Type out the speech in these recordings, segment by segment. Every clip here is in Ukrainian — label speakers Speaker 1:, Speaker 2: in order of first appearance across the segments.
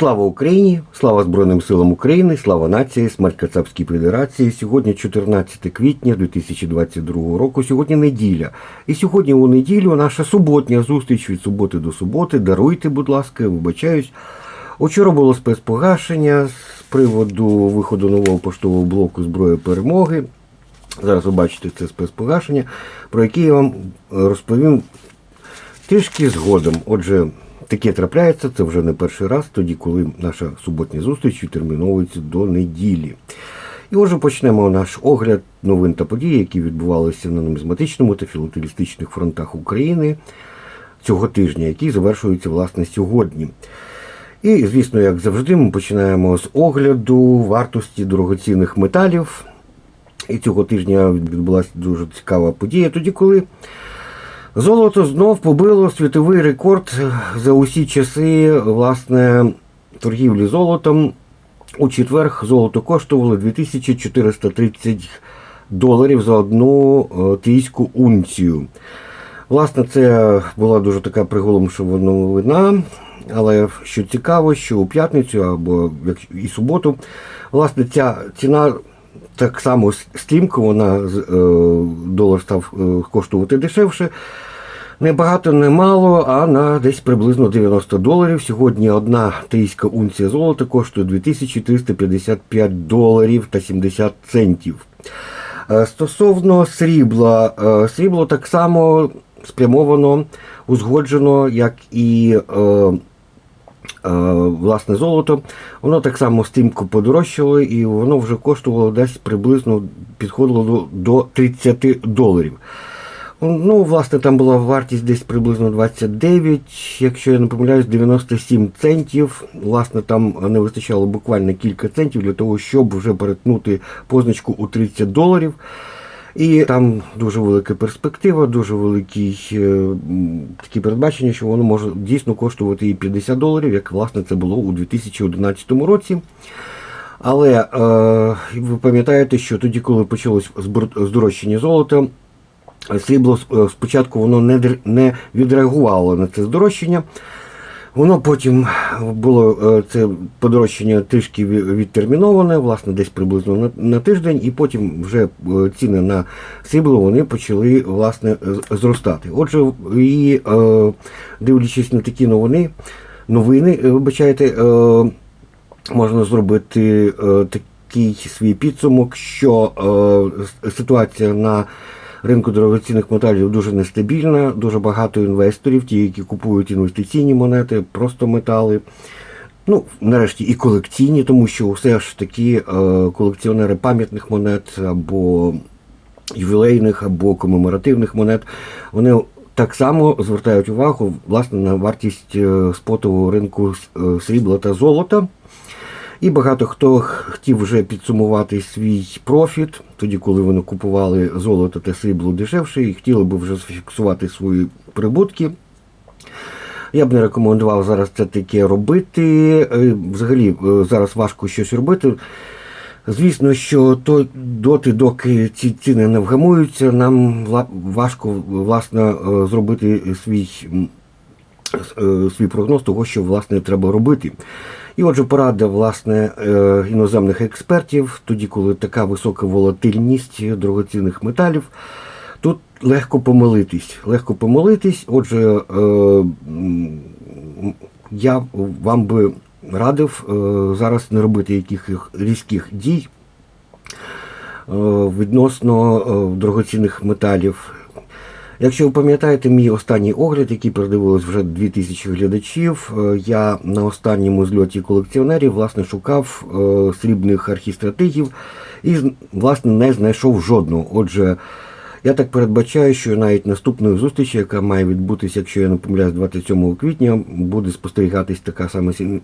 Speaker 1: Слава Україні! Слава Збройним силам України! Слава нації! Смерть Кацапській Федерації! Сьогодні 14 квітня 2022 року. Сьогодні неділя. І сьогодні у неділю наша суботня зустріч від суботи до суботи. Даруйте, будь ласка, вибачаюсь. Учора було спецпогашення з приводу виходу нового поштового блоку зброї перемоги. Зараз ви бачите це спецпогашення, про яке я вам розповім трішки згодом. Отже, таке трапляється, це вже не перший раз, тоді, коли наша суботня зустріч відтерміновується до неділі. І отже, почнемо наш огляд новин та подій, які відбувалися на нумізматичному та філателістичних фронтах України цього тижня, які завершуються власне сьогодні. І, звісно, як завжди, ми починаємо з огляду вартості дорогоцінних металів. І цього тижня відбулася дуже цікава подія, тоді коли золото знов побило світовий рекорд за усі часи власне, торгівлі золотом. У четвер золото коштувало 2430 доларів за одну е, трійську унцію. Власне, це була дуже така приголомшива новина. Але що цікаво, що у п'ятницю або і суботу, власне, ця ціна так само стрімко, вона е, долар став е, коштувати дешевше. Не багато, не мало, а на десь приблизно 90 доларів. Сьогодні одна трійська унція золота коштує 2355 доларів та 70 центів. Е, Стосовно срібла, срібло так само спрямовано, узгоджено, як і власне золото. Воно так само стрімко подорожчало і воно вже коштувало десь приблизно підходило до, до 30 доларів. Ну, власне, там була вартість десь приблизно 29, якщо я не помиляюсь, 97 центів. Власне, там не вистачало буквально кілька центів для того, щоб вже перетнути позначку у 30 доларів. І там дуже велика перспектива, дуже великі е, такі передбачення, що воно може дійсно коштувати і 50 доларів, як власне це було у 2011 році. Але е, ви пам'ятаєте, що тоді, коли почалось здорожчання золота, срібло е, спочатку воно не, не відреагувало на це здорожчання. Воно потім було е, це подорожчання трішки відтерміноване, власне, десь приблизно на, на тиждень, і потім вже е, ціни на срібло вони почали власне зростати. Отже, і е, дивлячись на такі новини, новини, е, вибачайте, е, можна зробити е, такий свій підсумок, що е, ситуація на ринку дорогоцінних металів дуже нестабільна, дуже багато інвесторів, ті, які купують інвестиційні монети, просто метали. Ну, нарешті і колекційні, тому що все ж таки е, колекціонери пам'ятних монет або ювілейних, або комеморативних монет, вони так само звертають увагу власне на вартість е, спотового ринку е, срібла та золота. І багато хто хотів вже підсумувати свій профіт, тоді, коли вони купували золото та срібло дешевше, і хотіли би вже зафіксувати свої прибутки. Я б не рекомендував зараз це таке робити. Е, Взагалі е, зараз важко щось робити. Звісно, що то, доти, доки ці ціни не вгамуються, нам важко власне е, зробити свій свій прогноз того, що власне треба робити. І отже, порада власне е, іноземних експертів, тоді, коли така висока волатильність дорогоцінних металів, тут легко помилитись. Легко помилитись. Отже, е, я вам би радив е, зараз не робити якихось різких дій відносно дорогоцінних металів. Якщо ви пам'ятаєте мій останній огляд, який передивилось вже 2000 глядачів, е, я на останньому зльоті колекціонерів власне шукав е, срібних архістратигів і власне не знайшов жодного. Отже, я так передбачаю, що навіть наступної зустрічі, яка має відбутися, якщо я не помиляюсь, 27 квітня, буде спостерігатись така сама е,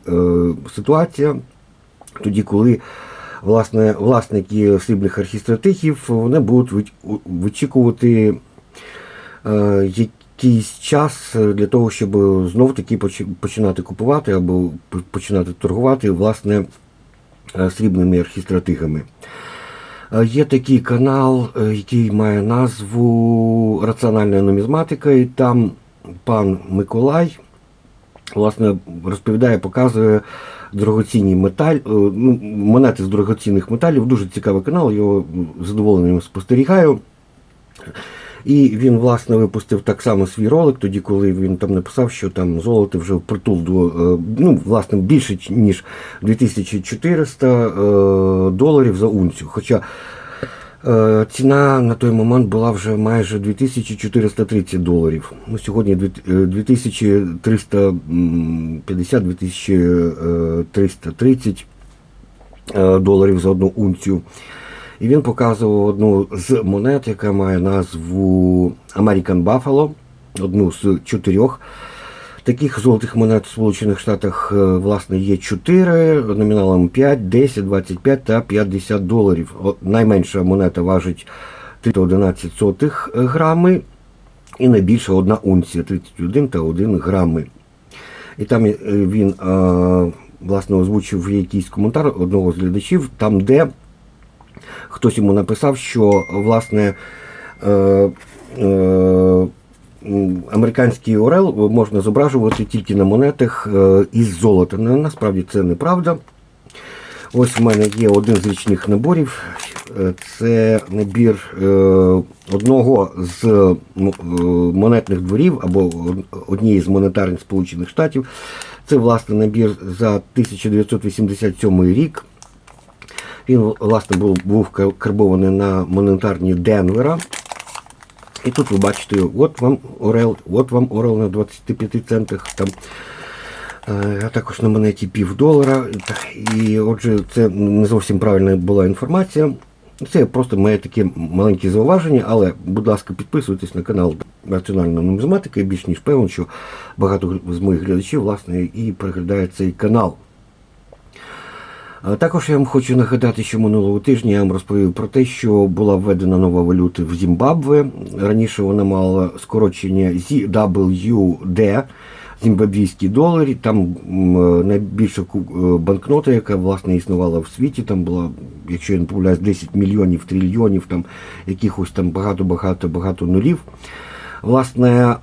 Speaker 1: ситуація, тоді коли власне, власники срібних архістратихів вони будуть вичікувати якийсь час е, для того, щоб знов таки починати купувати або починати торгувати власне е, срібними архістратигами. Е, Є такий канал, е, який має назву Раціональна нумізматика, і там пан Миколай власне розповідає, показує дорогоцінні металь, е, ну, монети з дорогоцінних металів. Дуже цікавий канал, його задоволенням спостерігаю. І він, власне, випустив так само свій ролик, тоді, коли він там написав, що там золото вже впритул до, е, ну, власне, більше, ніж 2400 е, доларів за унцію. Хоча е, ціна на той момент була вже майже 2430 доларів. Ну, сьогодні е, 2350-2330 е, доларів за одну унцію. І він показував одну з монет, яка має назву American Buffalo, одну з чотирьох. Таких золотих монет в Сполучених Штатах е, власне є 4, номіналом 5, 10, 25 та 50 доларів. Найменша монета важить 311 сотих грами і найбільша одна унція 31 та 1 грами. І там е, він е, власне озвучив якийсь коментар одного з глядачів, там де хтось йому написав, що власне е, е, американський орел можна зображувати тільки на монетах е, із золота. Насправді це неправда. Ось в мене є один з річних наборів. Е, Це набір е, одного з монетних дворів або однієї з монетарних Сполучених Штатів. Це власне набір за 1987 рік. Він, власне, був, був карбований на монетарні Денвера. І тут ви бачите, от вам Орел, от вам Орел на 25 центах. Там, е, а також на монеті пів долара. І отже, це не зовсім правильна була інформація. Це просто моє таке маленьке зауваження, але, будь ласка, підписуйтесь на канал Національної нумізматики. Більш ніж певен, що багато з моїх глядачів власне і переглядає цей канал. А Також я вам хочу нагадати, що минулого тижня я вам розповів про те, що була введена нова валюта в Зімбабве. Раніше вона мала скорочення ZWD, зімбабвійські долари. Там найбільша ку- е, банкнота, яка власне існувала в світі. Там була, якщо я не помиляюсь, 10 мільйонів, трильйонів, там якихось там багато-багато багато нулів. Власне, е,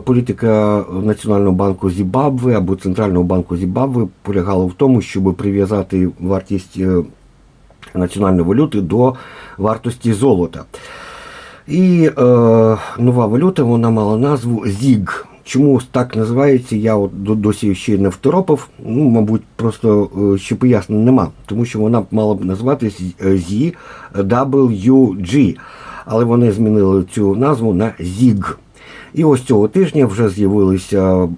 Speaker 1: політика Національного банку Зімбабве або Центрального банку Зімбабве полягала в тому, щоб прив'язати вартість е, національної валюти до вартості золота. І е, нова валюта вона мала назву ЗІГ. Чому так називається, я от досі ще не второпав. Ну, мабуть, просто е, ще пояснень нема, тому що вона мала б називатись е, ZWG. Але вони змінили цю назву на ЗІГ. І ось цього тижня вже з'явилися е,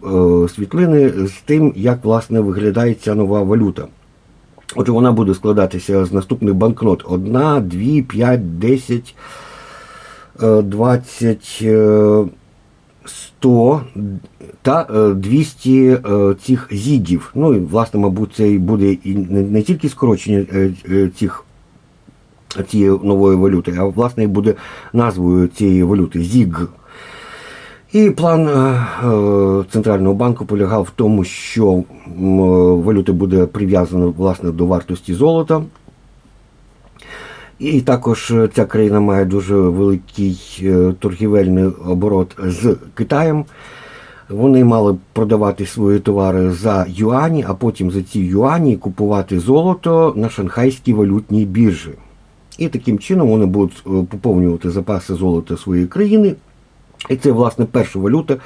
Speaker 1: світлини з тим, як власне виглядає ця нова валюта. Отже, вона буде складатися з наступних банкнот: 1, 2, 5, 10, е, 20, е, 100 та е, 200 е, цих зігів. Ну і власне, мабуть, це буде і не, тільки скорочення е, е, цих цієї нової валюти, а власне і буде назвою цієї валюти ЗІГ. І план е, е, центрального банку полягав в тому, що валюта буде прив'язана власне до вартості золота. І також е, ця країна має дуже великий торгівельний оборот з Китаєм. Вони мали продавати свої товари за юані, а потім за ці юані купувати золото на шанхайській валютній біржі. І таким чином вони будуть е, поповнювати запаси золота своєї країни. І це, власне, перша валюта,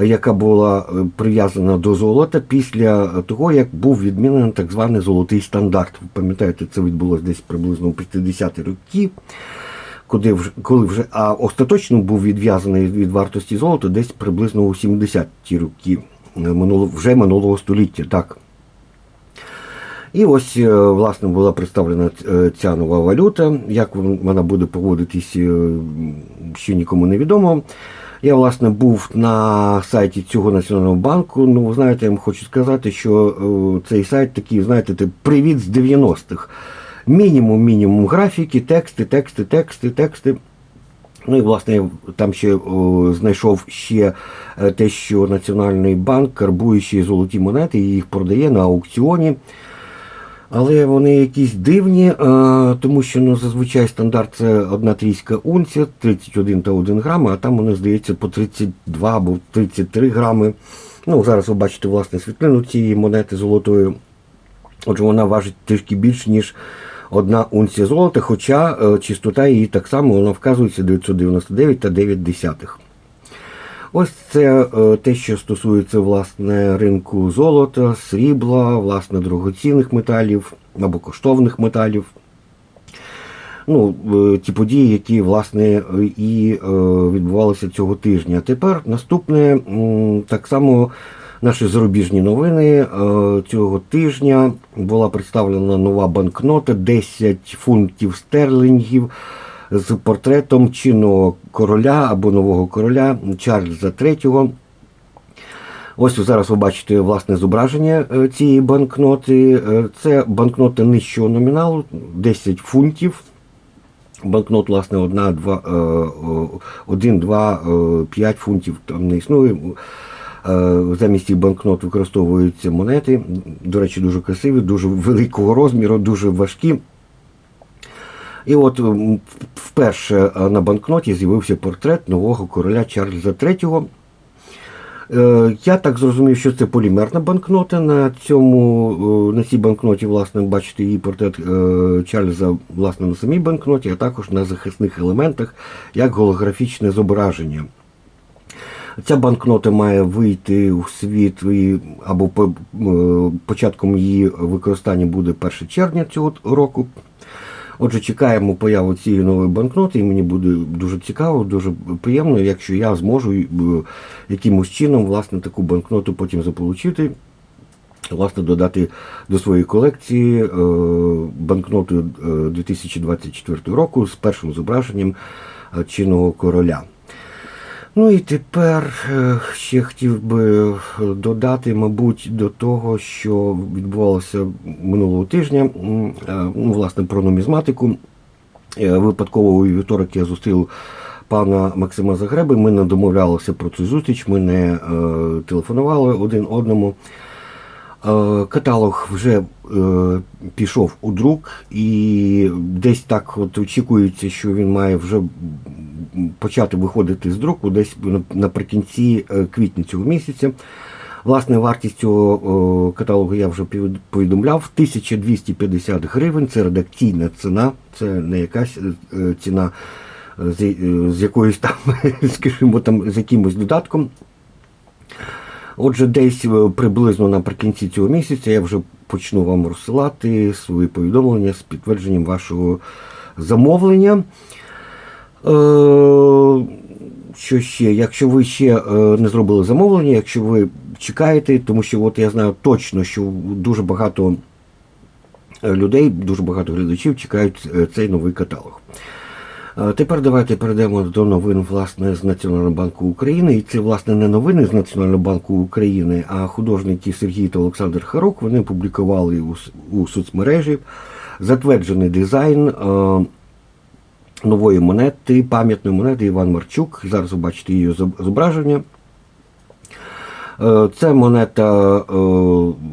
Speaker 1: е, яка була е, прив'язана до золота після того, як був відмінений так званий золотий стандарт. Ви пам'ятаєте, це відбулося десь приблизно у 50-ті роки, куди вже, коли вже, а остаточно був відв'язаний від вартості золота десь приблизно у 70-ті роки минуло, вже минулого століття. так. І ось, е, власне, була представлена е, ця нова валюта. Як вона буде поводитись, е, ще нікому не відомо. Я, власне, був на сайті цього національного банку. Ну, знаєте, я вам хочу сказати, що цей сайт такий, знаєте, привіт з 90-х. Мінімум, мінімум графіки, тексти, тексти, тексти, тексти. Ну і власне там ще о, знайшов ще те, що Національний банк карбує ще золоті монети і їх продає на аукціоні. Але вони якісь дивні, е, тому що ну, зазвичай стандарт це одна трійська унція, 31 та 1 грами, а там вони, здається, по 32 або 33 грами. Ну, зараз ви бачите власне світлину цієї монети золотої. Отже, вона важить трішки більше, ніж одна унція золота, хоча е, чистота її так само вона вказується 999 та 9 десятих. Ось це е, те, що стосується власне ринку золота, срібла, власне, дорогоцінних металів або коштовних металів. Ну, е, ті події, які власне і е, відбувалися цього тижня. Тепер наступне так само наші зарубіжні новини цього тижня була представлена нова банкнота 10 фунтів стерлінгів з портретом чинного короля або нового короля Чарльза III. Ось зараз ви бачите власне зображення е, цієї банкноти. Е, Це банкнота нижчого номіналу 10 фунтів. Банкнот, власне, 1, 2, 1, 2, 5 фунтів там не існує. Е, Замість цих банкнот використовуються монети. До речі, дуже красиві, дуже великого розміру, дуже важкі. І от вперше е, на банкноті з'явився портрет нового короля Чарльза III. Е, Я так зрозумів, що це полімерна банкнота. На цьому е, на цій банкноті, власне, бачите її портрет Чарльза власне на самій банкноті, а також на захисних елементах як голографічне зображення. Ця банкнота має вийти у світ або початком її використання буде 1 червня цього року. Отже, чекаємо появу цієї нової банкноти, і мені буде дуже цікаво, дуже приємно, якщо я зможу е, якимось чином власне таку банкноту потім заполучити. Власне, додати до своєї колекції е, банкноту е, 2024 року з першим зображенням е, чинного короля. Ну і тепер е, ще хотів би додати, мабуть, до того, що відбувалося минулого тижня, е, ну, власне, про нумізматику. Е, Випадково у вівторок я зустрів пана Максима Загреби. Ми не домовлялися про цю зустріч, ми не е, телефонували один одному. Е, Каталог вже е, пішов у друк, і десь так от очікується, що він має вже почати виходити з друку десь наприкінці е, квітня цього місяця. Власне, вартість цього о, каталогу я вже повідомляв. 1250 гривень це редакційна ціна, це не якась е, е, ціна е, з, е, з якоюсь там, скажімо, там, з якимось додатком. Отже, десь е, приблизно наприкінці цього місяця я вже почну вам розсилати свої повідомлення з підтвердженням вашого замовлення. Е, що ще? Якщо ви ще е, не зробили замовлення, якщо ви чекаєте, тому що от я знаю точно, що дуже багато людей, дуже багато глядачів чекають цей новий каталог. Е, Тепер давайте перейдемо до новин власне з Національного банку України. І це власне не новини з Національного банку України, а художники Сергій та Олександр Харук вони публікували у, соцмережі затверджений дизайн. е, Нової монети, пам'ятної монети Іван Марчук. Зараз ви бачите її зоб- зображення. Е, Це монета е,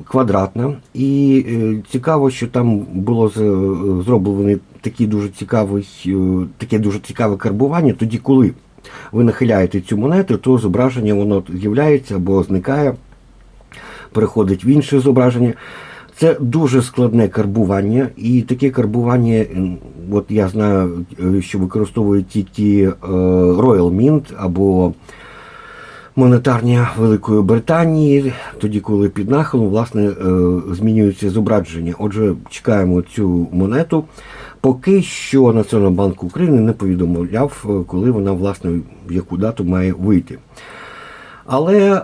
Speaker 1: квадратна, і е, цікаво, що там було зроблено такий дуже цікавий, е, таке дуже цікаве карбування. Тоді, коли ви нахиляєте цю монету, то зображення воно з'являється або зникає, переходить в інше зображення. Це дуже складне карбування, і таке карбування, от я знаю, що використовують тільки Royal Mint або монетарня Великої Британії, тоді, коли під нахилом власне е, змінюється зображення. Отже, чекаємо цю монету. Поки що Національний банк України не повідомляв, е, коли вона власне в яку дату має вийти. Але е,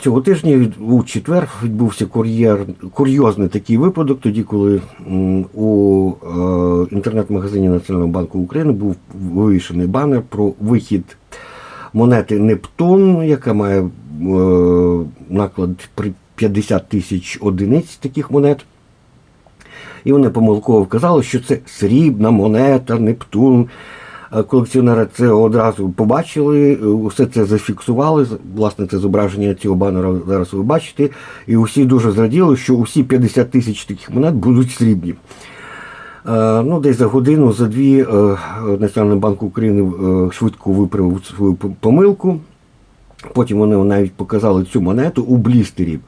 Speaker 1: цього тижня у четвер відбувся кур'єр, курйозний такий випадок, тоді, коли м, у е, інтернет-магазині Національного банку України був вивішений банер про вихід монети Нептун, яка має е, наклад при 50 тисяч одиниць таких монет. І вони помилково вказали, що це срібна монета, Нептун. Е, Колекціонери це одразу побачили, е, усе це зафіксували. Власне, це зображення цього банера зараз ви бачите. І усі дуже зраділи, що усі 50 тисяч таких монет будуть срібні. Е, Ну, десь за годину, за дві е, Національний банк України е, швидко виправив свою помилку. Потім вони навіть показали цю монету у блістері.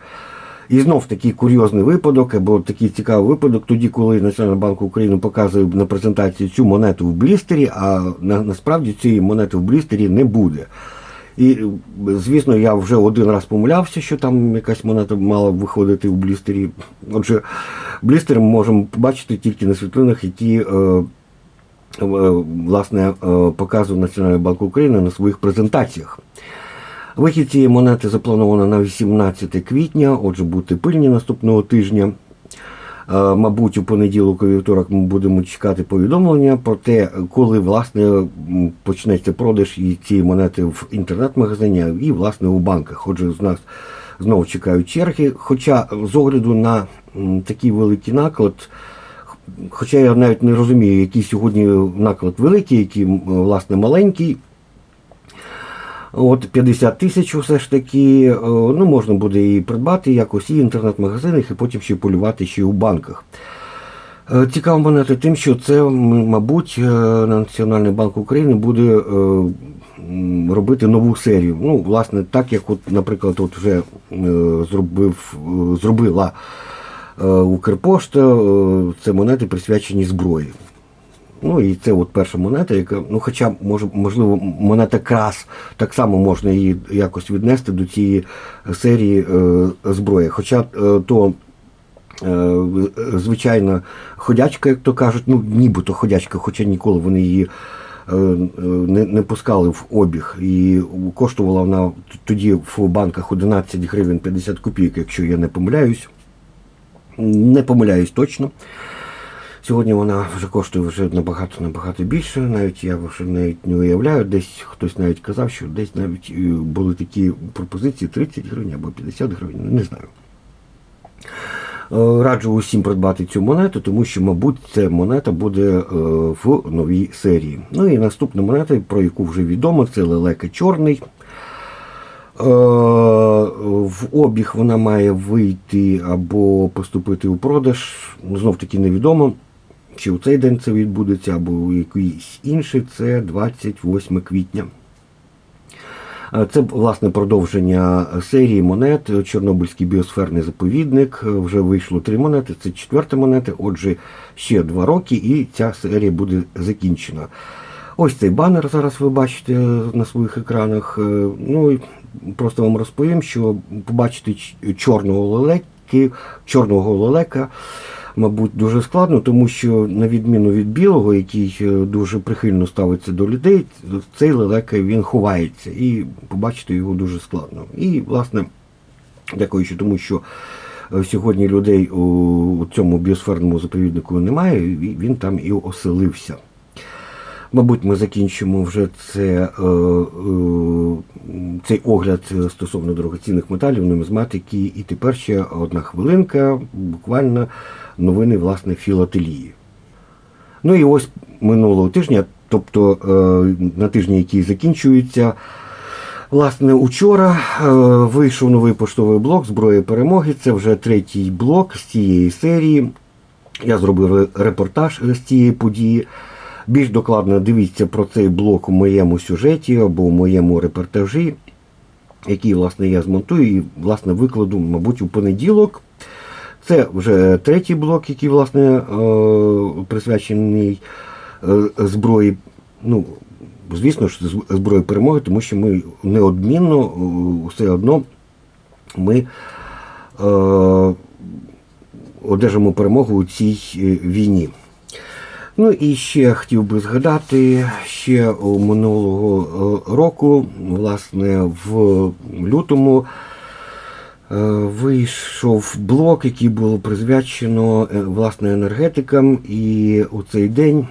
Speaker 1: І знов такий курйозний випадок, або такий цікавий випадок, тоді, коли Національний банк України показує на презентації цю монету в блістері, а насправді цієї монети в блістері не буде. І, звісно, я вже один раз помилявся, що там якась монета мала виходити в блістері. Отже, блістер ми можемо побачити тільки на світлинах, які е, е, власне е, показує Національний банк України на своїх презентаціях. Вихід цієї монети заплановано на 18 квітня, отже, будьте пильні наступного тижня. Е, Мабуть, у понеділок у вівторок ми будемо чекати повідомлення про те, коли власне почнеться продаж і цієї монети в інтернет-магазині і власне у банках. Отже, з нас знову чекають черги. Хоча з огляду на такий великий наклад, хоча я навіть не розумію, який сьогодні наклад великий, який власне маленький. От 50 тисяч все ж таки, е, ну можна буде і придбати якось і в інтернет-магазинах, і потім ще полювати ще у банках. Е, Цікава монета тим, що це, мабуть, е, Національний банк України буде робити нову серію. Ну, власне, так як, от, наприклад, от вже зробив, зробила Укрпошта, це монети присвячені зброї. Ну і це от перша монета, яка, ну хоча може, можливо, монета крас так само можна її якось віднести до цієї серії е, зброї. Хоча е, то е, звичайна ходячка, як то кажуть, ну нібито ходячка, хоча ніколи вони її е, е, не, не пускали в обіг. І коштувала вона тоді в банках 11 гривень 50 копійок, якщо я не помиляюсь. Не помиляюсь точно. Сьогодні вона вже коштує вже набагато набагато більше. Навіть я вже навіть не уявляю. Десь хтось навіть казав, що десь навіть е, були такі пропозиції 30 гривень або 50 гривень. ну, Не знаю. Е, Раджу усім придбати цю монету, тому що, мабуть, ця монета буде е, в новій серії. Ну і наступна монета, про яку вже відомо, це лелека чорний. В обіг вона має вийти або поступити у продаж. Знов таки невідомо, чи у цей день це відбудеться, або у якийсь інший. Це 28 квітня. Е, Це власне продовження серії монет. Чорнобильський біосферний заповідник. Е, Вже вийшло три монети. Це четверта монета. Отже, ще два роки, і ця серія буде закінчена. Ось цей банер зараз ви бачите на своїх екранах. Е, Ну і просто вам розповім, що побачити чорного лелеки, чорного лелека, мабуть, дуже складно, тому що на відміну від білого, який е, дуже прихильно ставиться до людей, цей лелека він ховається і побачити його дуже складно. І, власне, дякуючи тому, що е, сьогодні людей у цьому біосферному заповіднику немає, він там і оселився. Мабуть, ми закінчимо вже це, е, цей огляд стосовно дорогоцінних металів, нумізматики. І тепер ще одна хвилинка, буквально новини власне філателії. Ну і ось минулого тижня, тобто е, на тижні, який закінчується, власне, учора е, вийшов новий поштовий блок зброї перемоги. Це вже третій блок з цієї серії. Я зробив репортаж з цієї події. Більш докладно дивіться про цей блок у моєму сюжеті або у моєму репортажі, який власне я змонтую і власне викладу, мабуть, у понеділок. Це вже третій блок, який власне е, присвячений е, зброї. Ну, звісно ж, зброї перемоги, тому що ми неодмінно е, все одно ми одержимо перемогу у цій війні. Ну і ще хотів би згадати, ще минулого року, власне, в лютому вийшов блок, який було присвячено е, власне енергетикам. І у цей день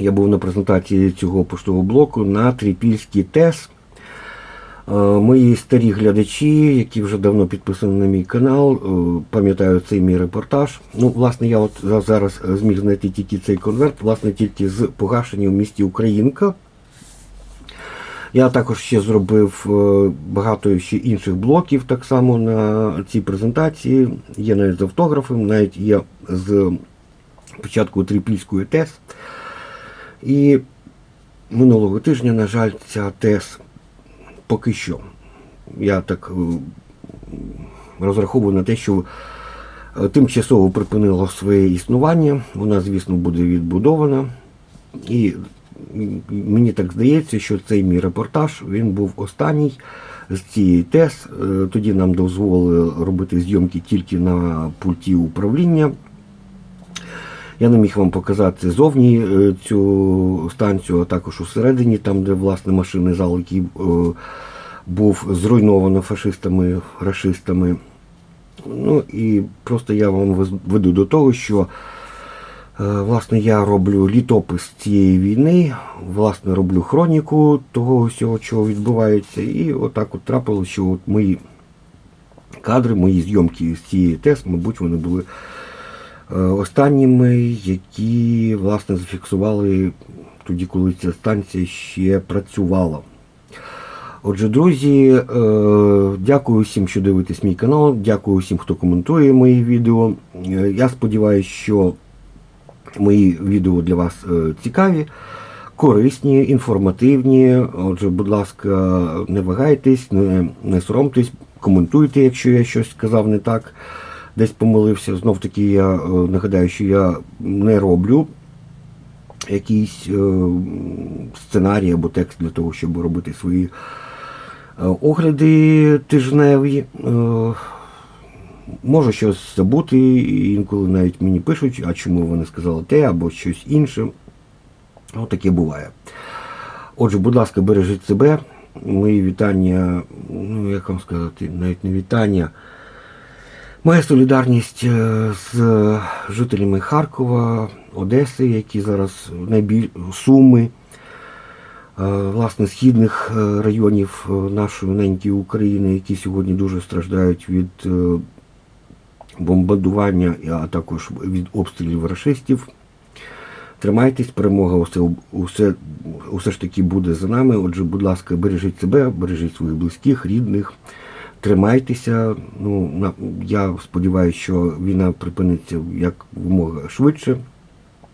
Speaker 1: я був на презентації цього поштового блоку на Трипільський ТЕС. Е, Мої старі глядачі, які вже давно підписані на мій канал, е, пам'ятають цей мій репортаж. Ну, власне, я от за- зараз зміг знайти тільки цей конверт, власне, тільки з погашення в місті Українка. Я також ще зробив е, багато ще інших блоків так само на цій презентації. Є навіть з автографом, навіть є з початку Трипільської ТЕС. І минулого тижня, на жаль, ця ТЕС поки що. Я так е, розраховую на те, що е, тимчасово припинило своє існування. Вона, звісно, буде відбудована. І мені так здається, що цей мій репортаж він був останній з цієї ТЕС. Е, Тоді нам дозволили робити зйомки тільки на пульті управління. Я не міг вам показати зовні е, цю станцію, а також усередині, там, де власне машинний зал, який е, був зруйновано фашистами, рашистами. Ну і просто я вам веду до того, що власне я роблю літопис цієї війни, власне роблю хроніку того всього, що відбувається. І отак от трапилося, що от мої кадри, мої зйомки з цієї ТЕС, мабуть, вони були е, останніми, які власне зафіксували тоді, коли ця станція ще працювала. Отже, друзі, е, дякую всім, що дивитесь мій канал. Дякую всім, хто коментує мої відео. Е, Я сподіваюся, що мої відео для вас е, цікаві, корисні, інформативні. Отже, будь ласка, не вагайтесь, не, не соромтесь, коментуйте, якщо я щось сказав не так, десь помилився. Знов таки я е, нагадаю, що я не роблю якийсь е, сценарій або текст для того, щоб робити свої огляди тижневі. Можу щось забути, інколи навіть мені пишуть, а чому ви не сказали те або щось інше. Ну, таке буває. Отже, будь ласка, бережіть себе. Мої вітання, ну як вам сказати, навіть не вітання. Моя солідарність е, з жителями Харкова, Одеси, які зараз найбіль... Суми, е, власне, східних е, районів нашої ненької України, які сьогодні дуже страждають від бомбардування, а також від обстрілів рашистів. Тримайтесь, перемога усе, усе, усе ж таки буде за нами. Отже, будь ласка, бережіть себе, бережіть своїх близьких, рідних. Тримайтеся. Ну, я сподіваюся, що війна припиниться як вимога швидше.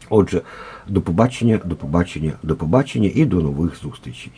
Speaker 1: Отже, до побачення, до побачення, до побачення і до нових зустрічей.